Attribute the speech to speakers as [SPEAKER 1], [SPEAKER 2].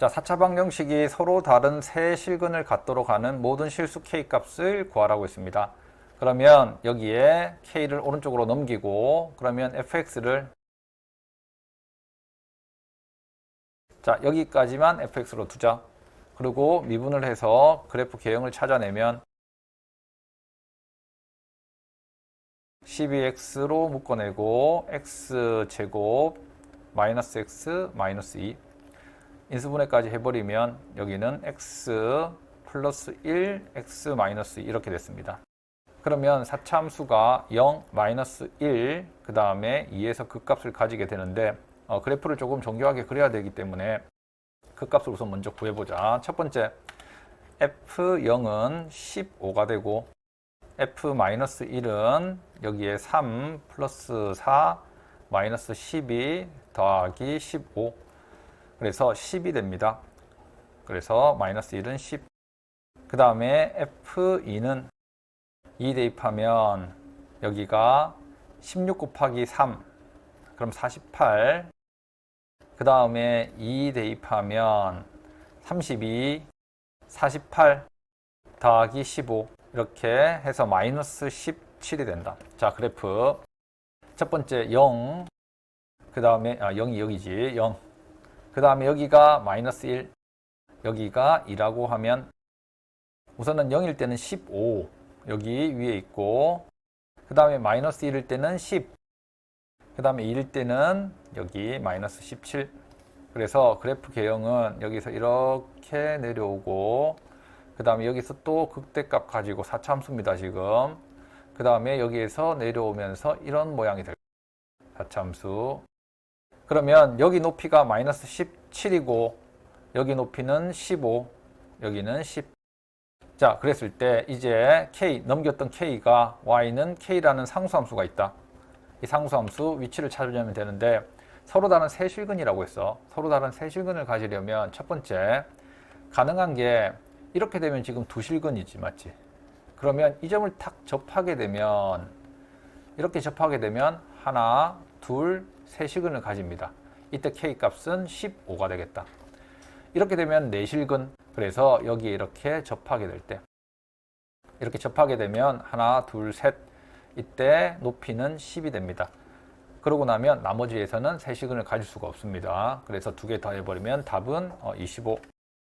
[SPEAKER 1] 자, 4차 방정식이 서로 다른 세 실근을 갖도록 하는 모든 실수 k 값을 구하라고 했습니다. 그러면 여기에 k를 오른쪽으로 넘기고 그러면 fx를 자, 여기까지만 fx로 두자. 그리고 미분을 해서 그래프 개형을 찾아내면 12x로 묶어내고 x제곱 마이너스 x 마이너스 2 인수분해까지 해버리면 여기는 x 플러스 1 x 마이너스 2 이렇게 됐습니다. 그러면 사차함수가 0 마이너스 1 그 다음에 2에서 극값을 가지게 되는데 어, 그래프를 조금 정교하게 그려야 되기 때문에 극값을 우선 먼저 구해보자. 첫 번째 f0은 15가 되고 f-1은 여기에 3 플러스 4 마이너스 12 더하기 15 그래서 10이 됩니다. 그래서 마이너스 1은 10. 그 다음에 f2는 2 대입하면 여기가 16 곱하기 3 그럼 48. 그 다음에 2 대입하면 32, 48 더하기 15 이렇게 해서 마이너스 17이 된다. 자, 그래프. 첫 번째 0. 그 다음에, 아, 0이 여기지. 0. 그 다음에 여기가 마이너스 1. 여기가 2라고 하면 우선은 0일 때는 15. 여기 위에 있고. 그 다음에 마이너스 1일 때는 10. 그 다음에 2일 때는 여기 마이너스 17. 그래서 그래프 개형은 여기서 이렇게 내려오고 그 다음에 여기서 또 극대값 가지고 4차함수입니다 지금 그 다음에 여기에서 내려오면서 이런 모양이 될 거예요 4차함수 그러면 여기 높이가 마이너스 17이고 여기 높이는 15 여기는 10 자, 그랬을 때 이제 k 넘겼던 k가 y는 k라는 상수함수가 있다. 이 상수함수 위치를 찾으려면 되는데 서로 다른 세실근이라고 했어. 서로 다른 세실근을 가지려면 첫 번째 가능한 게 이렇게 되면 지금 두 실근이지 맞지? 그러면 이 점을 탁 접하게 되면 이렇게 접하게 되면 하나, 둘, 세 실근을 가집니다. 이때 k 값은 15가 되겠다. 이렇게 되면 네 실근. 그래서 여기에 이렇게 접하게 될 때 이렇게 접하게 되면 하나, 둘, 셋. 이때 높이는 10이 됩니다. 그러고 나면 나머지에서는 세시근을 가질 수가 없습니다. 그래서 두 개 더해버리면 답은 25.